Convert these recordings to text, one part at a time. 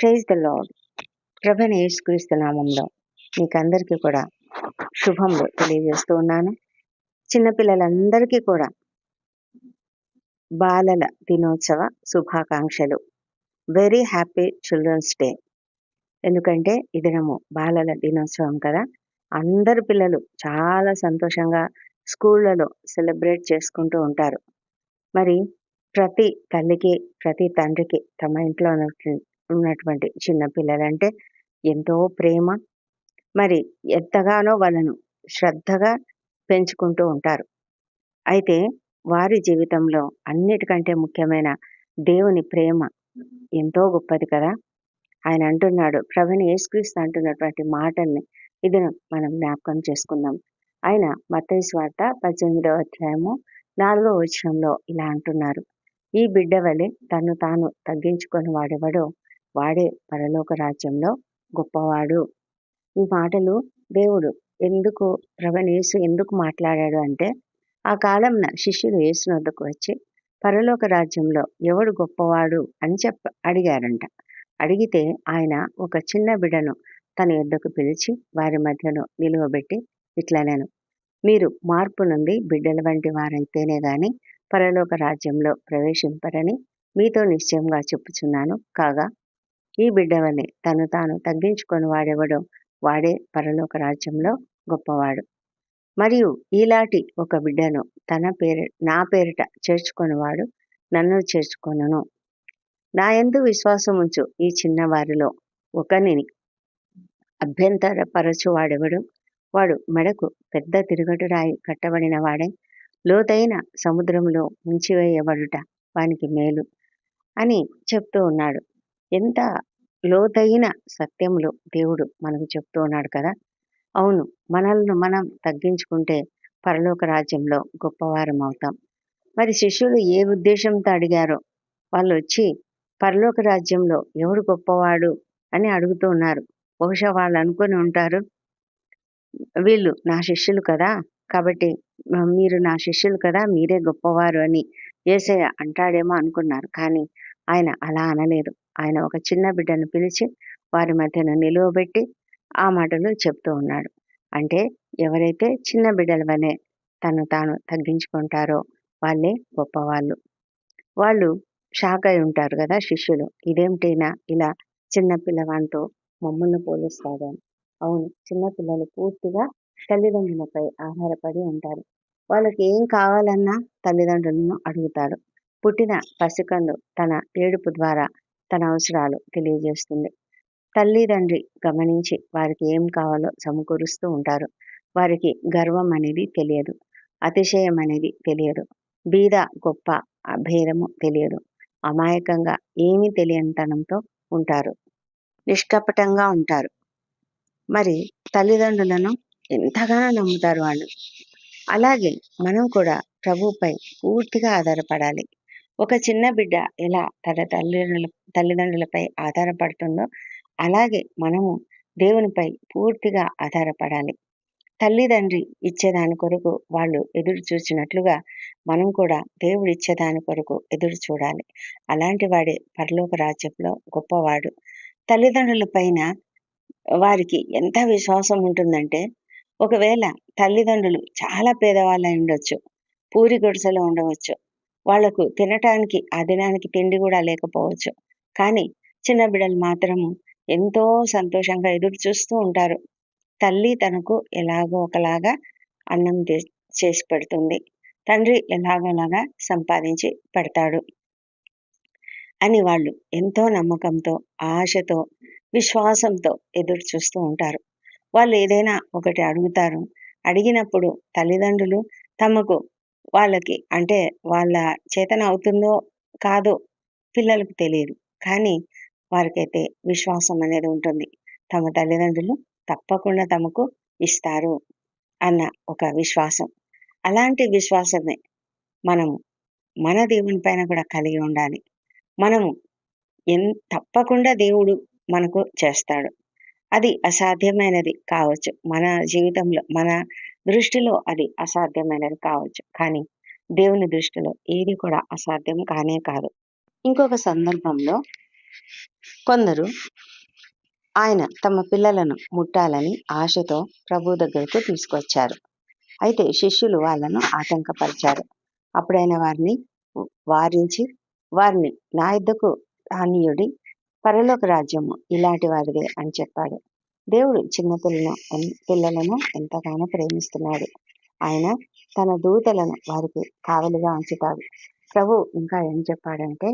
Praise the lord ప్రభని యేసుక్రీస్తు నామంలో మీకందరికీ కూడా శుభములు తెలియజేస్తూ ఉన్నాను. చిన్నపిల్లలందరికీ కూడా బాలల దినోత్సవ శుభాకాంక్షలు. వెరీ హ్యాపీ చిల్డ్రన్స్ డే ఎందుకంటే ఈ దినము బాలల దినోత్సవం కదా. అందరు పిల్లలు చాలా సంతోషంగా స్కూళ్ళలో సెలబ్రేట్ చేసుకుంటూ ఉంటారు. మరి ప్రతి తల్లికి ప్రతి తండ్రికి తమ ఇంట్లో ఉన్నటువంటి చిన్నపిల్లలు చిన్న పిల్లలంటే ఎంతో ప్రేమ. మరి ఎంతగానో వాళ్ళను శ్రద్ధగా పెంచుకుంటూ ఉంటారు. అయితే వారి జీవితంలో అన్నిటికంటే ముఖ్యమైన దేవుని ప్రేమ ఎంతో గొప్పది కదా. ఆయన అంటున్నాడు ప్రవీణ్ యేసుక్రీస్తు అంటున్నటువంటి మాటల్ని ఇది మనం జ్ఞాపకం చేసుకుందాం. ఆయన మత్తయి స్వార్త పద్దెనిమిదవ అధ్యాయము నాలుగో వచనంలో ఇలా అంటున్నారు ఈ బిడ్డ వలె తను తాను తగ్గించుకొని వాడెవడో వాడే పరలోక రాజ్యంలో గొప్పవాడు. ఈ మాటలు దేవుడు ఎందుకు ప్రభనేసు ఎందుకు మాట్లాడాడు అంటే ఆ కాలంన శిష్యులు యేసుని వద్దకు వచ్చి పరలోక రాజ్యంలో ఎవడు గొప్పవాడు? అని చెప్ప అడిగారంట. అడిగితే ఆయన ఒక చిన్న బిడను తన యొద్దకు పిలిచి వారి మధ్యలో నిలువబెట్టి ఇట్లా నేను మీరు మార్పు నుండి బిడ్డల వంటి వారైతేనే గాని పరలోక రాజ్యంలో ప్రవేశింపరని మీతో నిశ్చయంగా చెప్పుచున్నాను. కాగా ఈ బిడ్డ తను తాను తగ్గించుకొని వాడెవడో వాడే పరలోక రాజ్యంలో గొప్పవాడు. మరియు ఈలాటి ఒక బిడ్డను తన పేరు నా పేరిట చేర్చుకొనివాడు నన్ను చేర్చుకొనను. నా ఎందు విశ్వాసం ఉంచు ఈ చిన్నవారిలో ఒకనిని అభ్యంతరపరచు వాడెవడు వాడు మెడకు పెద్ద తిరుగటురాయి కట్టబడిన వాడే లోతైన సముద్రంలో ముంచివేయబడుట వానికి మేలు అని చెప్తూ ఉన్నాడు. ఎంత లోతైన సత్యములు దేవుడు మనకు చెప్తూ ఉన్నాడు కదా? అవును మనల్ని మనం తగ్గించుకుంటే పరలోక రాజ్యంలో గొప్పవారం అవుతాం. మరి శిష్యులు ఏ ఉద్దేశంతో అడిగారో? వాళ్ళు వచ్చి పరలోక రాజ్యంలో ఎవడు గొప్పవాడు? అని అడుగుతూ ఉన్నారు. బహుశా వాళ్ళు అనుకొని ఉంటారు వీళ్ళు నా శిష్యులు కదా కాబట్టి మీరు నా శిష్యులు కదా మీరే గొప్పవారు అని ఏసయ్య అంటాడేమో అనుకున్నారు. కానీ ఆయన అలా అనలేదు. ఆయన ఒక చిన్న బిడ్డను పిలిచి వారి మధ్యన నిలువబెట్టి ఆ మాటలు చెప్తూ ఉన్నాడు. అంటే ఎవరైతే చిన్న బిడ్డల వలె తను తాను తగ్గించుకుంటారో వాళ్ళే గొప్పవాళ్ళు. వాళ్ళు షాక్ అయి ఉంటారు కదా శిష్యులు. ఇదేమిటైనా ఇలా చిన్న పిల్లవానితో మమ్మల్ని పోలిస్తాడు అని అవును చిన్న పిల్లలు పూర్తిగా తల్లిదండ్రులపై ఆధారపడి ఉంటారు. వాళ్ళకి ఏం కావాలన్నా తల్లిదండ్రులను అడుగుతారు. పుట్టిన పసికందు తన ఏడుపు ద్వారా తన అవసరాలు తెలియజేస్తుంది. తల్లిదండ్రి గమనించి వారికి ఏం కావాలో సమకూరుస్తూ ఉంటారు. వారికి గర్వం అనేది తెలియదు. అతిశయం అనేది తెలియదు. బీద గొప్ప భేదము తెలియదు. అమాయకంగా ఏమీ తెలియనితనంతో ఉంటారు. నిష్కపటంగా ఉంటారు. మరి తల్లిదండ్రులను ఎంతగానో నమ్ముతారు వాళ్ళు. అలాగే మనం కూడా ప్రభుపై పూర్తిగా ఆధారపడాలి. ఒక చిన్న బిడ్డ ఎలా తన తల్లిదండ్రుల తల్లిదండ్రులపై ఆధారపడుతుందో అలాగే మనము దేవునిపై పూర్తిగా ఆధారపడాలి. తల్లిదండ్రి ఇచ్చేదాని కొరకు వాళ్ళు ఎదురు చూసినట్లుగా మనం కూడా దేవుడు ఇచ్చేదాని కొరకు ఎదురు చూడాలి. అలాంటి వాడే పరలోక రాజ్యంలో గొప్పవాడు. తల్లిదండ్రుల పైన వారికి ఎంత విశ్వాసం ఉంటుందంటే ఒకవేళ తల్లిదండ్రులు చాలా పేదవాళ్ళు ఉండొచ్చు పూరి గుడిసెలో ఉండవచ్చు వాళ్ళకు తినటానికి ఆ దినానికి తిండి కూడా లేకపోవచ్చు. కానీ చిన్న బిడ్డలు మాత్రము ఎంతో సంతోషంగా ఎదురు చూస్తూ ఉంటారు. తల్లి తనకు ఎలాగో ఒకలాగా అన్నం చేసి పెడుతుంది. తండ్రి ఎలాగోలాగా సంపాదించి పెడతాడు అని వాళ్ళు ఎంతో నమ్మకంతో ఆశతో విశ్వాసంతో ఎదురు చూస్తూ ఉంటారు. వాళ్ళు ఏదైనా ఒకటి అడుగుతారు. అడిగినప్పుడు తల్లిదండ్రులు తమకు వాళ్ళకి అంటే వాళ్ళ చేతన అవుతుందో కాదో పిల్లలకు తెలియదు. కానీ వారికైతే విశ్వాసం అనేది ఉంటుంది. తమ తల్లిదండ్రులు తప్పకుండా తమకు ఇస్తారు అన్న ఒక విశ్వాసం. అలాంటి విశ్వాసమే మనము మన దేవుని పైన కూడా కలిగి ఉండాలి. మనము ఎన్ తప్పకుండా దేవుడు మనకు చేస్తాడు. అది అసాధ్యమైనది కావచ్చు. మన జీవితంలో మన దృష్టిలో అది అసాధ్యమైనది కావచ్చు. కానీ దేవుని దృష్టిలో ఏది కూడా అసాధ్యం కానే కాదు. ఇంకొక సందర్భంలో కొందరు ఆయన తమ పిల్లలను ముట్టాలని ఆశతో ప్రభు దగ్గరకు తీసుకొచ్చారు. అయితే శిష్యులు వాళ్ళను ఆటంకపరిచారు. అప్పుడైన వారిని వారించి వారిని నా యుద్ధకు ధాన్యుడి పరలోక రాజ్యము ఇలాంటి వారిదే అని చెప్పాడు. దేవుడు చిన్న పిల్లను పిల్లలను ఎంతగానో ప్రేమిస్తున్నాడు. ఆయన తన దూతలను వారికి కావలిగా ఉంచుతాడు. ప్రభు ఇంకా ఏం చెప్పాడంటే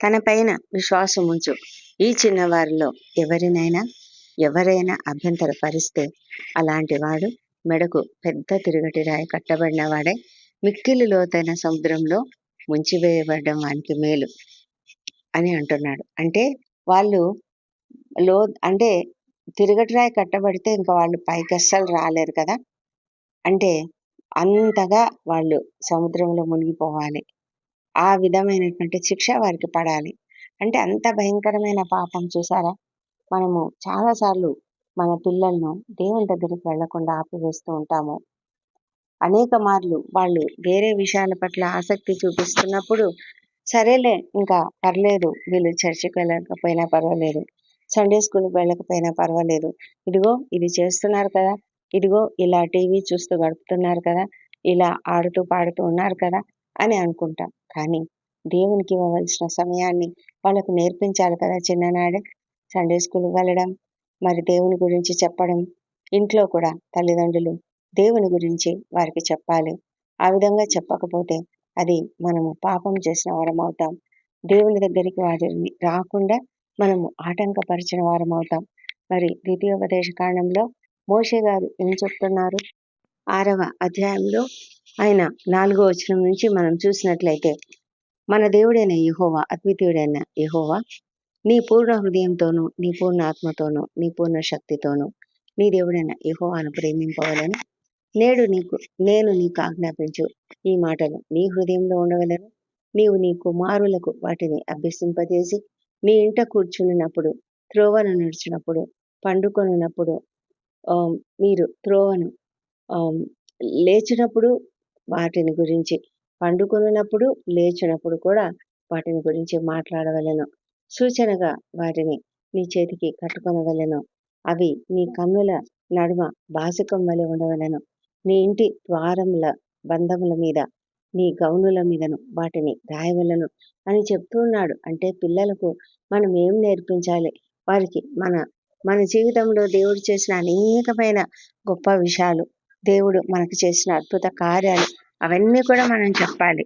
తన పైన విశ్వాసం ఉంచు. ఈ చిన్నవారిలో ఎవరినైనా ఎవరైనా అభ్యంతర పరిస్తే అలాంటి వాడు మెడకు పెద్ద తిరుగటి రాయి కట్టబడిన వాడే మిక్కిలి లోతైన సముద్రంలో ముంచివేయబడడం వానికి మేలు అని అంటున్నాడు. అంటే వాళ్ళు లో అంటే తిరుగటి రాయి కట్టబడితే ఇంకా వాళ్ళు పైకి అస్సలు రాలేరు కదా. అంటే అంతగా వాళ్ళు సముద్రంలో మునిగిపోవాలి. ఆ విధమైనటువంటి శిక్ష వారికి పడాలి. అంటే అంత భయంకరమైన పాపం చూసారా? మనము చాలాసార్లు మన పిల్లలను దేవుని దగ్గరికి వెళ్ళకుండా ఆపివేస్తూ ఉంటాము. అనేక మార్లు వాళ్ళు వేరే విషయాల పట్ల ఆసక్తి చూపిస్తున్నప్పుడు సరేలే ఇంకా పర్లేదు వీళ్ళు చర్చికి వెళ్ళకపోయినా పర్వాలేదు. సండే స్కూల్కి వెళ్ళకపోయినా పర్వాలేదు. ఇదిగో ఇది చేస్తున్నారు కదా ఇదిగో ఇలా టీవీ చూస్తూ గడుపుతున్నారు కదా ఇలా ఆడుతూ పాడుతూ ఉన్నారు కదా అని అనుకుంటాం. కానీ దేవునికి ఇవ్వవలసిన సమయాన్ని వాళ్ళకు నేర్పించాలి కదా చిన్ననాడే. సండే స్కూల్ వెళ్ళడం మరి దేవుని గురించి చెప్పడం ఇంట్లో కూడా తల్లిదండ్రులు దేవుని గురించి వారికి చెప్పాలి. ఆ విధంగా చెప్పకపోతే అది మనము పాపం చేసిన వారం అవుతాం. దేవుని దగ్గరికి వారిని రాకుండా మనము ఆటంకపరిచిన వారం అవుతాం. మరి ద్వితీయోపదేశ కాండంలో మోషే గారు ఏం చెప్తున్నారు? ఆరవ అధ్యాయంలో ఆయన నాలుగో వచనం నుంచి మనం చూసినట్లయితే మన దేవుడైన యహోవా అద్వితీయుడైన యహోవా నీ పూర్ణ హృదయంతోనూ నీ పూర్ణ ఆత్మతోనూ నీ పూర్ణ శక్తితోనూ నీ దేవుడైన యహోవాను ప్రేమింపవలను. నేడు నీకు నేను నీకు ఆజ్ఞాపించు ఈ మాటలు. నీ హృదయంలో ఉండవలను. నీవు నీ కుమారులకు వాటిని అభ్యసింపజేసి మీ ఇంట కూర్చున్నప్పుడు త్రోవను నడిచినప్పుడు పండుకొనున్నప్పుడు మీరు త్రోవను లేచినప్పుడు వాటిని గురించి పండుకొనున్నప్పుడు లేచినప్పుడు కూడా వాటిని గురించి మాట్లాడవలను. సూచనగా వాటిని నీ చేతికి కట్టుకొనవలను. అవి నీ కన్నుల నడుమ బాసికం వలె ఉండవలను. నీ ఇంటి ద్వారముల బంధముల మీద నీ గౌనుల మీదను వాటిని రాయవలను అని చెప్తూ ఉన్నాడు. అంటే పిల్లలకు మనం ఏం నేర్పించాలి? వారికి మన మన జీవితంలో దేవుడు చేసిన అనేకమైన గొప్ప విషయాలు దేవుడు మనకు చేసిన అద్భుత కార్యాలు అవన్నీ కూడా మనం చెప్పాలి.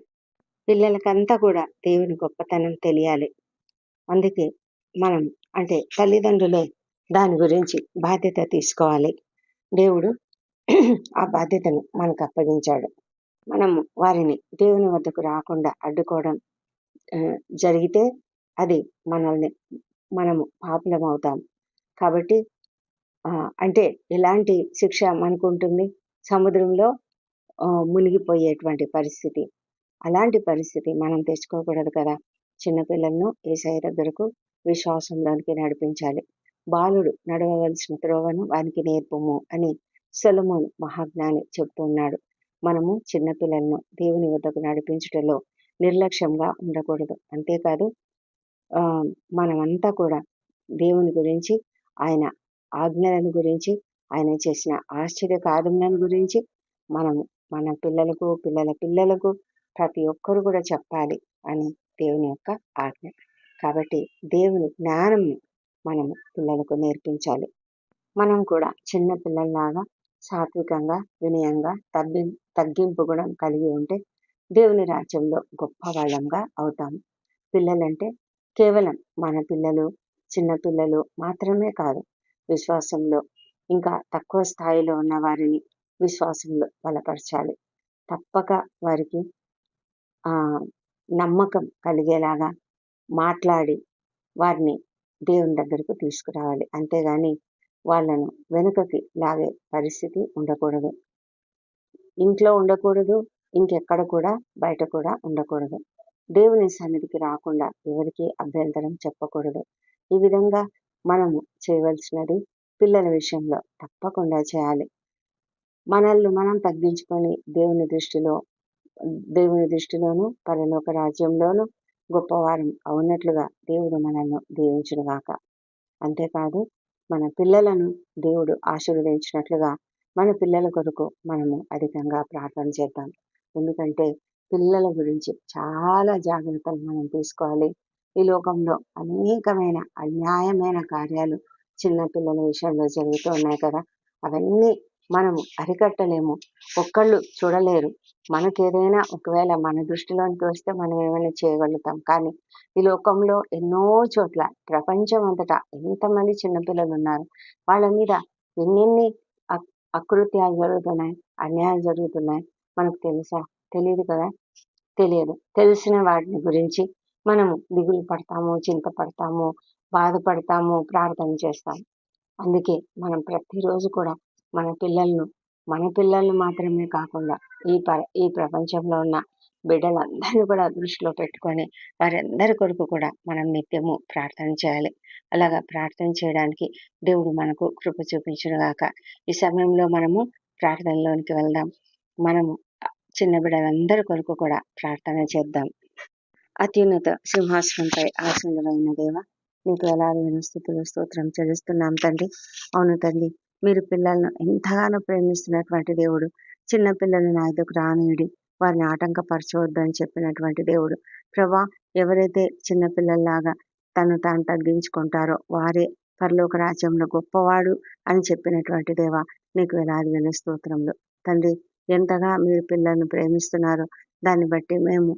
పిల్లలకంతా కూడా దేవుని గొప్పతనం తెలియాలి. అందుకే మనం అంటే తల్లిదండ్రులే దాని గురించి బాధ్యత తీసుకోవాలి. దేవుడు ఆ బాధ్యతను మనకు అప్పగించాడు. మనము వారిని దేవుని వద్దకు రాకుండా అడ్డుకోవడం జరిగితే అది మనల్ని మనము పాపులం అవుతాం కాబట్టి అంటే ఎలాంటి శిక్ష మనకు ఉంటుంది సముద్రంలో మునిగిపోయేటువంటి పరిస్థితి. అలాంటి పరిస్థితి మనం తెచ్చుకోకూడదు కదా. చిన్నపిల్లలను ఏసఐ దగ్గరకు విశ్వాసంలోనికి నడిపించాలి. బాలుడు నడవవలసిన త్రోవను వానికి నేర్పము అని సొలమోను మహాజ్ఞాని చెప్తున్నాడు. మనము చిన్నపిల్లలను దేవుని వద్దకు నడిపించటంలో నిర్లక్ష్యంగా ఉండకూడదు. అంతేకాదు మనమంతా కూడా దేవుని గురించి ఆయన ఆజ్ఞలను గురించి ఆయన చేసిన ఆశ్చర్య కార్యములను గురించి మనము మన పిల్లలకు పిల్లల పిల్లలకు ప్రతి ఒక్కరు కూడా చెప్పాలి అని దేవుని యొక్క ఆజ్ఞ. కాబట్టి దేవుని జ్ఞానం మనము పిల్లలకు నేర్పించాలి. మనం కూడా చిన్న పిల్లల్లాగా సాత్వికంగా వినయంగా తగ్గి తగ్గింపు గుణం కలిగి ఉంటే దేవుని రాజ్యంలో గొప్ప వాళ్ళంగా అవుతాము. పిల్లలంటే కేవలం మన పిల్లలు చిన్నపిల్లలు మాత్రమే కాదు విశ్వాసంలో ఇంకా తక్కువ స్థాయిలో ఉన్న వారిని విశ్వాసంలో బలపరచాలి. తప్పక వారికి నమ్మకం కలిగేలాగా మాట్లాడి వారిని దేవుని దగ్గరకు తీసుకురావాలి. అంతేగాని వాళ్ళను వెనుకకి లాగే పరిస్థితి ఉండకూడదు. ఇంట్లో ఉండకూడదు ఇంకెక్కడ కూడా బయట కూడా ఉండకూడదు. దేవుని సన్నిధికి రాకుండా ఎవరికి అభ్యంతరం చెప్పకూడదు. ఈ విధంగా మనము చేయవలసినది పిల్లల విషయంలో తప్పకుండా చేయాలి. మనల్ని మనం తగ్గించుకొని దేవుని దృష్టిలో దేవుని దృష్టిలోను పరలోక రాజ్యంలోను గొప్పవారం అవునట్లుగా దేవుడు మనల్ని దీవించుడుగాక అంతేకాదు మన పిల్లలను దేవుడు ఆశీర్వదించినట్లుగా మన పిల్లల కొరకు మనము అధికంగా ప్రార్థన చేద్దాం. ఎందుకంటే పిల్లల గురించి చాలా జాగ్రత్తలు మనం తీసుకోవాలి. ఈ లోకంలో అనేకమైన అన్యాయమైన కార్యాలు చిన్న పిల్లల విషయంలో జరుగుతూ ఉన్నాయి కదా. అవన్నీ మనము అరికట్టలేము. ఒక్కళ్ళు చూడలేరు. మనకేదైనా ఒకవేళ మన దృష్టిలోనికి వస్తే మనం ఏమైనా చేయగలుగుతాం. కానీ ఈ లోకంలో ఎన్నో చోట్ల ప్రపంచం అంతటా ఎంతమంది చిన్నపిల్లలు ఉన్నారు. వాళ్ళ మీద ఎన్నెన్ని అకృత్యాలు జరుగుతున్నాయి అన్యాయాలు జరుగుతున్నాయి మనకు తెలుసా? తెలియదు కదా. తెలియదు. తెలిసిన వాటిని గురించి మనము దిగులు పడతాము చింతపడతాము బాధపడతాము ప్రార్థన చేస్తాము అందుకే మనం ప్రతిరోజు కూడా మన పిల్లలను మన పిల్లల్ని మాత్రమే కాకుండా ఈ ప ఈ ప్రపంచంలో ఉన్న బిడ్డలందరినీ కూడా దృష్టిలో పెట్టుకొని వారందరి కొరకు కూడా మనం నిత్యము ప్రార్థన చేయాలి. అలాగా ప్రార్థన చేయడానికి దేవుడు మనకు కృప చూపించుగాక ఈ సమయంలో మనము ప్రార్థనలోనికి వెళ్దాం. మనము చిన్న బిడ్డలందరి కొరకు కూడా ప్రార్థన చేద్దాం. అత్యున్నత సింహాసనంపై ఆసనమైన దేవ నీకు ఎలాగైన స్థుతులు స్తోత్రం చెల్లిస్తున్నాం తండ్రి. అవును తండ్రి మీరు పిల్లలను ఎంతగానో ప్రేమిస్తున్నటువంటి దేవుడు చిన్న పిల్లలను నా ఎదుకు వారిని ఆటంకపరచవద్దు అని చెప్పినటువంటి దేవుడు. ప్రభా ఎవరైతే చిన్న పిల్లల్లాగా తను తాను తగ్గించుకుంటారో వారే పరలోక రాజ్యంలో గొప్పవాడు అని చెప్పినటువంటి దేవ నీకు వేలాది వేల స్తోత్రంలో తండ్రి ఎంతగా మీరు పిల్లలను ప్రేమిస్తున్నారో దాన్ని బట్టి మేము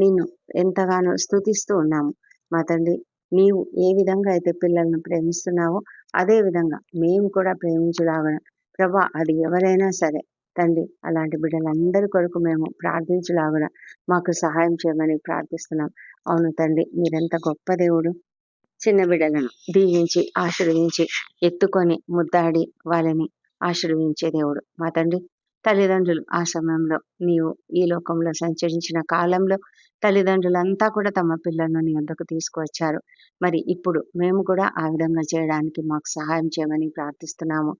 నిన్ను ఎంతగానో స్థుతిస్తూ ఉన్నాము. మా తండ్రి నీవు ఏ విధంగా అయితే పిల్లలను ప్రేమిస్తున్నావో అదే విధంగా మేము కూడా ప్రేమించులాగా ప్రభా అది ఎవరైనా సరే తండ్రి అలాంటి బిడ్డలందరి కొరకు మేము ప్రార్థించులాగా మాకు సహాయం చేయమని ప్రార్థిస్తున్నాం. అవును తండ్రి మీరెంత గొప్ప దేవుడు. చిన్న బిడ్డలను దీవించి ఆశీర్వదించి ఎత్తుకొని ముద్దాడి వాళ్ళని ఆశీర్వదించే దేవుడు మా తండ్రి. తల్లిదండ్రులు ఆ సమయంలో నీవు ఈ లోకంలో సంచరించిన కాలంలో తల్లిదండ్రులంతా కూడా తమ పిల్లలను నీ వద్దకు తీసుకువచ్చారు. మరి ఇప్పుడు మేము కూడా ఆ విధంగా చేయడానికి మాకు సహాయం చేయమని ప్రార్థిస్తున్నాము.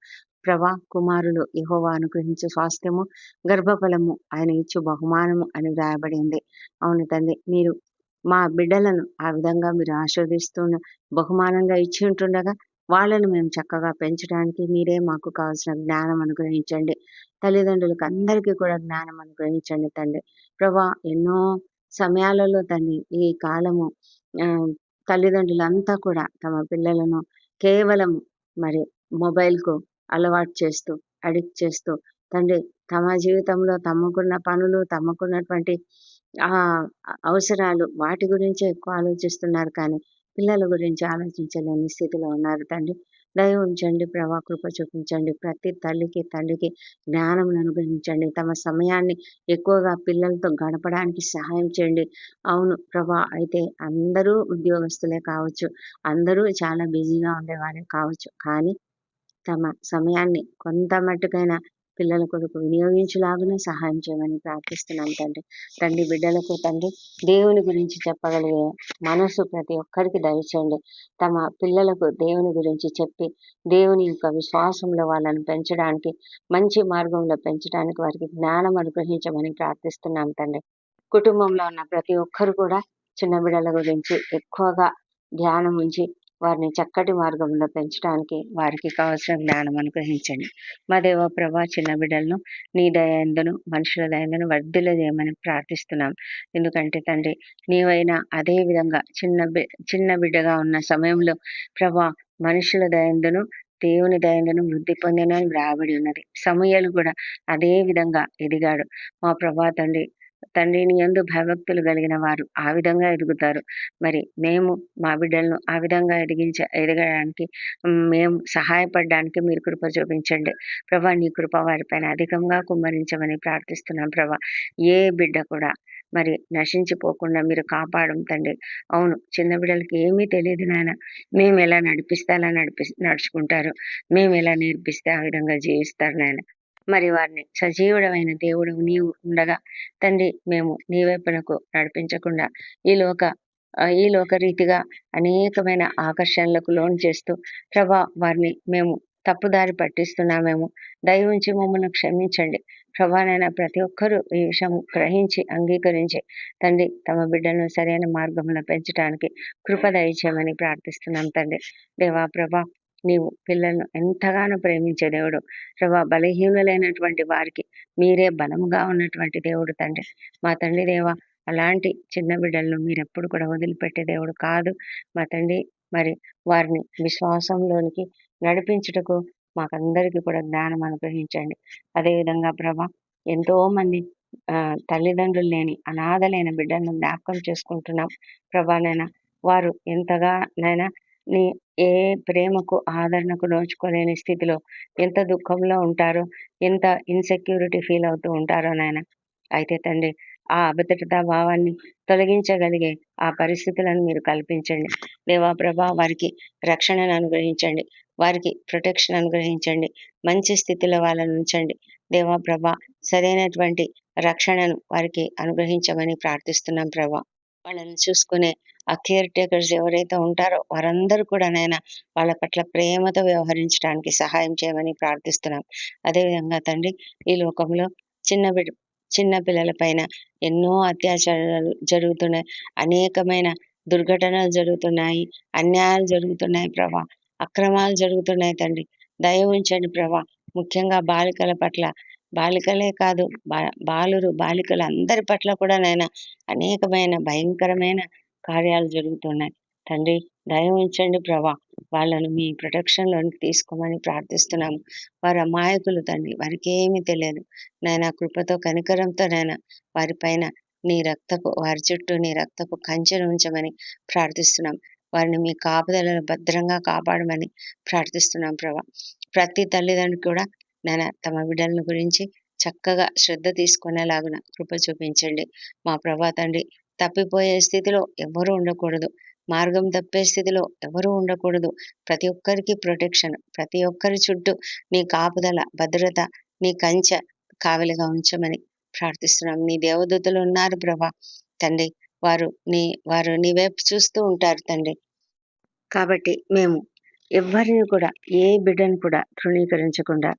ప్రభా కుమారులు యహోవా అనుగ్రహించే స్వాస్థ్యము గర్భఫలము ఆయన ఇచ్చు బహుమానము అని వ్రాయబడింది. అవును తండ్రి మీరు మా బిడ్డలను ఆ విధంగా మీరు ఆస్వాదిస్తున్న బహుమానంగా ఇచ్చి ఉంటుండగా వాళ్ళను మేము చక్కగా పెంచడానికి మీరే మాకు కావాల్సిన జ్ఞానం అనుగ్రహించండి. తల్లిదండ్రులకు అందరికీ కూడా జ్ఞానం అనుగ్రహించండి తండ్రి ప్రభా ఎన్నో సమయాలలో తండ్రి ఈ కాలము తల్లిదండ్రులంతా కూడా తమ పిల్లలను కేవలం మరి మొబైల్కు అలవాటు చేస్తూ అడిక్ట్ చేస్తూ తండ్రి తమ జీవితంలో తమకున్న పనులు తమకున్నటువంటి ఆ అవసరాలు వాటి గురించే ఎక్కువ ఆలోచిస్తున్నారు కానీ పిల్లల గురించి ఆలోచించలేని స్థితిలో ఉన్నారు తండ్రి. దయ ఉంచండి ప్రభా కృప చూపించండి. ప్రతి తల్లికి తండ్రికి జ్ఞానం అనుగ్రహించండి. తమ సమయాన్ని ఎక్కువగా పిల్లలతో గడపడానికి సహాయం చేయండి. అవును ప్రభా అయితే అందరూ ఉద్యోగస్తులే కావచ్చు. అందరూ చాలా బిజీగా ఉండేవారే కావచ్చు. కానీ తమ సమయాన్ని కొంత మట్టుకైనా పిల్లల కొరకు వినియోగించులాగానే సహాయం చేయమని ప్రార్థిస్తున్నాం తండ్రి. తండ్రి బిడ్డలకు తండ్రి దేవుని గురించి చెప్పగలిగే మనసు ప్రతి ఒక్కరికి దయచేయండి. తమ పిల్లలకు దేవుని గురించి చెప్పి దేవుని యొక్క విశ్వాసంలో వాళ్ళని పెంచడానికి మంచి మార్గంలో పెంచడానికి వారికి జ్ఞానం అనుగ్రహించమని ప్రార్థిస్తున్నాం తండ్రి. కుటుంబంలో ఉన్న ప్రతి ఒక్కరు కూడా చిన్న బిడ్డల గురించి ఎక్కువగా ధ్యానం ఉంచి వారిని చక్కటి మార్గంలో పెంచడానికి వారికి కావాల్సిన జ్ఞానం అనుగ్రహించండి. మా దేవ ప్రభా చిన్న బిడ్డలను నీ దయందును మనుషుల దయందును వర్ధిల చేయమని ప్రార్థిస్తున్నాం. ఎందుకంటే తండ్రి నీవైనా అదే విధంగా చిన్న చిన్న బిడ్డగా ఉన్న సమయంలో ప్రభా మనుషుల దయందును దేవుని దయందును వృద్ధి పొందినని వ్రాబడి ఉన్నది. సమయాలు కూడా అదే విధంగా ఎదిగాడు. మా ప్రభా తండ్రి తండ్రిని ఎందు భయభక్తులు కలిగిన వారు ఆ విధంగా ఎదుగుతారు. మరి మేము మా బిడ్డలను ఆ విధంగా ఎదిగించ ఎదగడానికి మేము సహాయపడడానికి మీరు కృప చూపించండి. ప్రభా నీ కృప వారిపైన అధికంగా కుమ్మరించమని ప్రార్థిస్తున్నాం ప్రభా. ఏ బిడ్డ కూడా మరి నశించిపోకుండా మీరు కాపాడం తండ్రి. అవును చిన్న బిడ్డలకి ఏమీ తెలియదు నాయన. మేము ఎలా నడిపిస్తే అలా నడిపి నడుచుకుంటారు. మేము ఎలా నేర్పిస్తే ఆ విధంగా జీవిస్తారు నాయన. మరి వారిని సజీవుడమైన దేవుడు నీవు ఉండగా తండ్రి మేము నీ వైపునకు నడిపించకుండా ఈ లోక ఈ లోక రీతిగా అనేకమైన ఆకర్షణలకు లోన్ చేస్తూ ప్రభా వారిని మేము తప్పుదారి పట్టిస్తున్నామేమో దయవుంచి మమ్మల్ని క్షమించండి. ప్రభానైనా ప్రతి ఒక్కరూ ఈ విషయం గ్రహించి అంగీకరించి తండ్రి తమ బిడ్డలను సరైన మార్గంలో పెంచడానికి కృప దయచేయమని ప్రార్థిస్తున్నాం తండ్రి. దేవా ప్రభా నీవు పిల్లలను ఎంతగానో ప్రేమించే దేవుడు. ప్రభా బలహీనులైనటువంటి వారికి మీరే బలముగా ఉన్నటువంటి దేవుడు తండ్రి. మా తండ్రి దేవ అలాంటి చిన్న బిడ్డలను మీరు ఎప్పుడు కూడా వదిలిపెట్టే దేవుడు కాదు. మా తండ్రి మరి వారిని విశ్వాసంలోనికి నడిపించుటకు మాకందరికీ కూడా జ్ఞానం అనుగ్రహించండి. అదేవిధంగా ప్రభా ఎంతో మంది తల్లిదండ్రులు లేని అనాథలైన బిడ్డలను జ్ఞాపకం చేసుకుంటున్నాం. ప్రభానైనా వారు ఎంతగా నైనా నీ ఏ ప్రేమకు ఆదరణకు నోచుకోలేని స్థితిలో ఎంత దుఃఖంలో ఉంటారో ఎంత ఇన్సెక్యూరిటీ ఫీల్ అవుతూ ఉంటారో నాయన. అయితే తండ్రి ఆ అభద్రతా భావాన్ని తొలగించగలిగే ఆ పరిస్థితులను మీరు కల్పించండి. దేవా ప్రభా వారికి రక్షణను అనుగ్రహించండి. వారికి ప్రొటెక్షన్ అనుగ్రహించండి. మంచి స్థితిలో వాళ్ళని ఉంచండి. దేవా ప్రభా సరైనటువంటి రక్షణను వారికి అనుగ్రహించమని ప్రార్థిస్తున్నాం ప్రభా. వాళ్ళని చూసుకునే ఆ కేర్ టేకర్స్ ఎవరైతే ఉంటారో వారందరూ కూడా నైనా వాళ్ళ పట్ల ప్రేమతో వ్యవహరించడానికి సహాయం చేయమని ప్రార్థిస్తున్నాం. అదేవిధంగా తండ్రి ఈ లోకంలో చిన్న బిడ్డ చిన్న పిల్లల పైన ఎన్నో అత్యాచారాలు జరుగుతున్నాయి. అనేకమైన దుర్ఘటనలు జరుగుతున్నాయి. అన్యాయాలు జరుగుతున్నాయి ప్రభా. అక్రమాలు జరుగుతున్నాయి తండ్రి. దయ ఉంచండి ప్రభా. ముఖ్యంగా బాలికల పట్ల. బాలికలే కాదు బా బాలురు బాలికలు అందరి పట్ల కూడా నైనా అనేకమైన భయంకరమైన కార్యాలు జరుగుతున్నాయి. తండ్రి దయ ఉంచండి ప్రభా. వాళ్ళను మీ ప్రొటెక్షన్లోనికి తీసుకోమని ప్రార్థిస్తున్నాము. వారు అమాయకులు తండ్రి. వారికి ఏమీ తెలియదు. నాయన కృపతో కనికరంతో నాయన వారిపైన నీ రక్తపు వారి చుట్టూ నీ రక్తపు కంచెను ఉంచమని ప్రార్థిస్తున్నాం వారిని మీ కాపుదలను భద్రంగా కాపాడమని ప్రార్థిస్తున్నాం ప్రభా. ప్రతి తల్లిదండ్రులు కూడా నాయన తమ బిడ్డలను గురించి చక్కగా శ్రద్ధ తీసుకునేలాగున కృప చూపించండి. మా ప్రభా తండ్రి తప్పిపోయే స్థితిలో ఎవరు ఉండకూడదు. మార్గం తప్పే స్థితిలో ఎవరు ఉండకూడదు. ప్రతి ఒక్కరికి ప్రొటెక్షన్ ప్రతి ఒక్కరి చుట్టూ నీ కాపుదల భద్రత నీ కంచె కావలిగా ఉంచమని ప్రార్థిస్తున్నాం. నీ దేవదూతలు ఉన్నారు ప్రభా. తండ్రి వారు నీ వారు నీ వైపు చూస్తూ ఉంటారు తండ్రి. కాబట్టి మేము ఎవరిని కూడా ఏ బిడ్డను కూడా తృణీకరించకుండా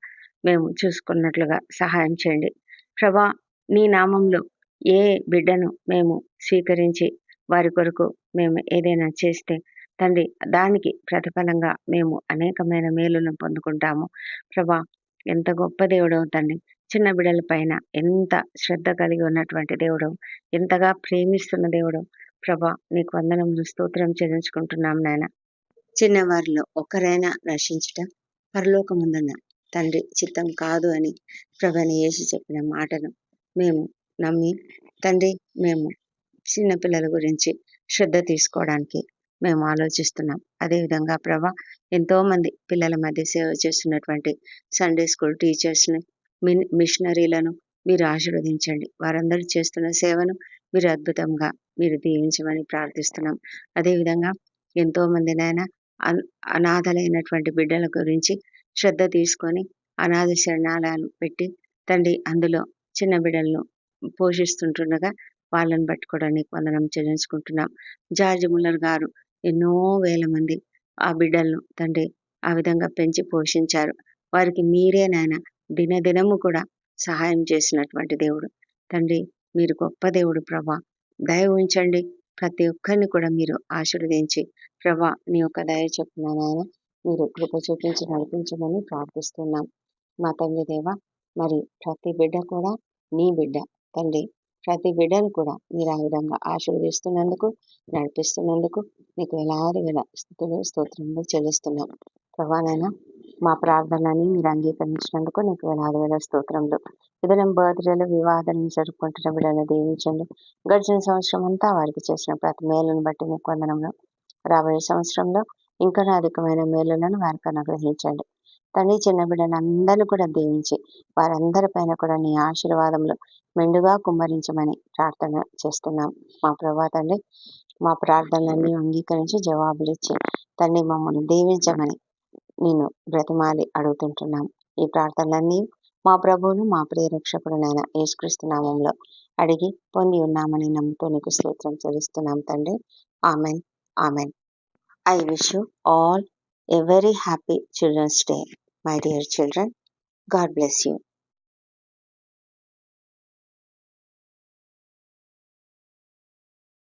మేము చూసుకున్నట్లుగా సహాయం చేయండి. ప్రభా నీ నామంలో ఏ బిడ్డను మేము స్వీకరించి వారి కొరకు మేము ఏదైనా చేస్తే తండ్రి దానికి ప్రతిఫలంగా మేము అనేకమైన మేలులను పొందుకుంటాము. ప్రభా ఎంత గొప్ప దేవుడవు తండ్రి. చిన్న బిడ్డల పైన ఎంత శ్రద్ధ కలిగి ఉన్నటువంటి దేవుడు ఎంతగా ప్రేమిస్తున్న దేవుడు ప్రభా నీకు వందనములు స్తోత్రం చెల్లించుకుంటున్నాం నాయన. చిన్నవారిలో ఒకరైనా రక్షించట పరలోకముందన్న తండ్రి చిత్తం కాదు అని ప్రభని యేసు చెప్పిన మాటను మేము నమ్మి తండ్రి మేము చిన్నపిల్లల గురించి శ్రద్ధ తీసుకోవడానికి మేము ఆలోచిస్తున్నాం. అదేవిధంగా ప్రభా ఎంతోమంది పిల్లల మధ్య సేవ చేస్తున్నటువంటి సండే స్కూల్ టీచర్స్ని మిన్ మిషనరీలను మీరు ఆశీర్వదించండి. వారందరూ చేస్తున్న సేవను మీరు అద్భుతంగా మీరు దీవించమని ప్రార్థిస్తున్నాం. అదేవిధంగా ఎంతోమంది నాయన అనాథలైనటువంటి బిడ్డల గురించి శ్రద్ధ తీసుకొని అనాథ శరణాలయాలు పెట్టి తండ్రి అందులో చిన్న బిడ్డలను పోషిస్తుంటుండగా వాళ్ళని పట్టుకోవడానికి వందనం చెల్లించుకుంటున్నాం. జార్జ్ ముల్లర్ గారు ఎన్నో వేల మంది ఆ బిడ్డలను తండ్రి ఆ విధంగా పెంచి పోషించారు. వారికి మీరే నాయన దినదినము కూడా సహాయం చేసినటువంటి దేవుడు. తండ్రి మీరు గొప్ప దేవుడు ప్రభా. దయ ఉంచండి. ప్రతి ఒక్కరిని కూడా మీరు ఆశీర్వదించి ప్రభా నీ యొక్క దయ చెప్పిన నాయన మీరు కృప చూపించి నడిపించమని ప్రార్థిస్తున్నాం. మా తండ్రి దేవ మరి ప్రతి బిడ్డ కూడా నీ బిడ్డ. తండ్రి. ప్రతి బిడ్డను కూడా మీరు ఆ విధంగా ఆశీర్వదిస్తున్నందుకు నడిపిస్తున్నందుకు నీకు ఎలాది వేల స్థితులు స్తోత్రములు చెల్లిస్తున్నాం ప్రభానైనా మా ప్రార్థనని మీరు అంగీకరించినందుకు నీకు వేలాది వేల స్తోత్రములు. ఇదనం బర్త్డేలు వివాదాన్ని జరుపుకుంటున్న బిడ్డలను దీవించండి. గడిచిన సంవత్సరం అంతా వారికి చేసిన ప్రతి మేలును బట్టి మీకు వందనంలో రాబోయే సంవత్సరంలో ఇంకా అధికమైన మేలులను వారికి అనుగ్రహించండి. తండ్రి చిన్న బిడ్డలందరినీ కూడా దీవించి వారందరి పైన కూడా నీ ఆశీర్వాదములు మెండుగా కుమ్మరించమని ప్రార్థన చేస్తున్నాం. మా ప్రభా తండ్రి మా ప్రార్థనలన్నీ అంగీకరించి జవాబులు ఇచ్చి తండ్రి మమ్మల్ని దీవించమని నేను బ్రతిమాలి అడుగుతుంటున్నాం. ఈ ప్రార్థనలన్నీ మా ప్రభువును మా ప్రియరక్షకుడునైన యేసుక్రీస్తు నామంలో అడిగి పొంది ఉన్నామని నమ్ముతూ నీకు స్తోత్రం చెల్లిస్తున్నాం తండ్రి amen. Amen. I wish you all a very happy Children's Day, my dear children. God bless you.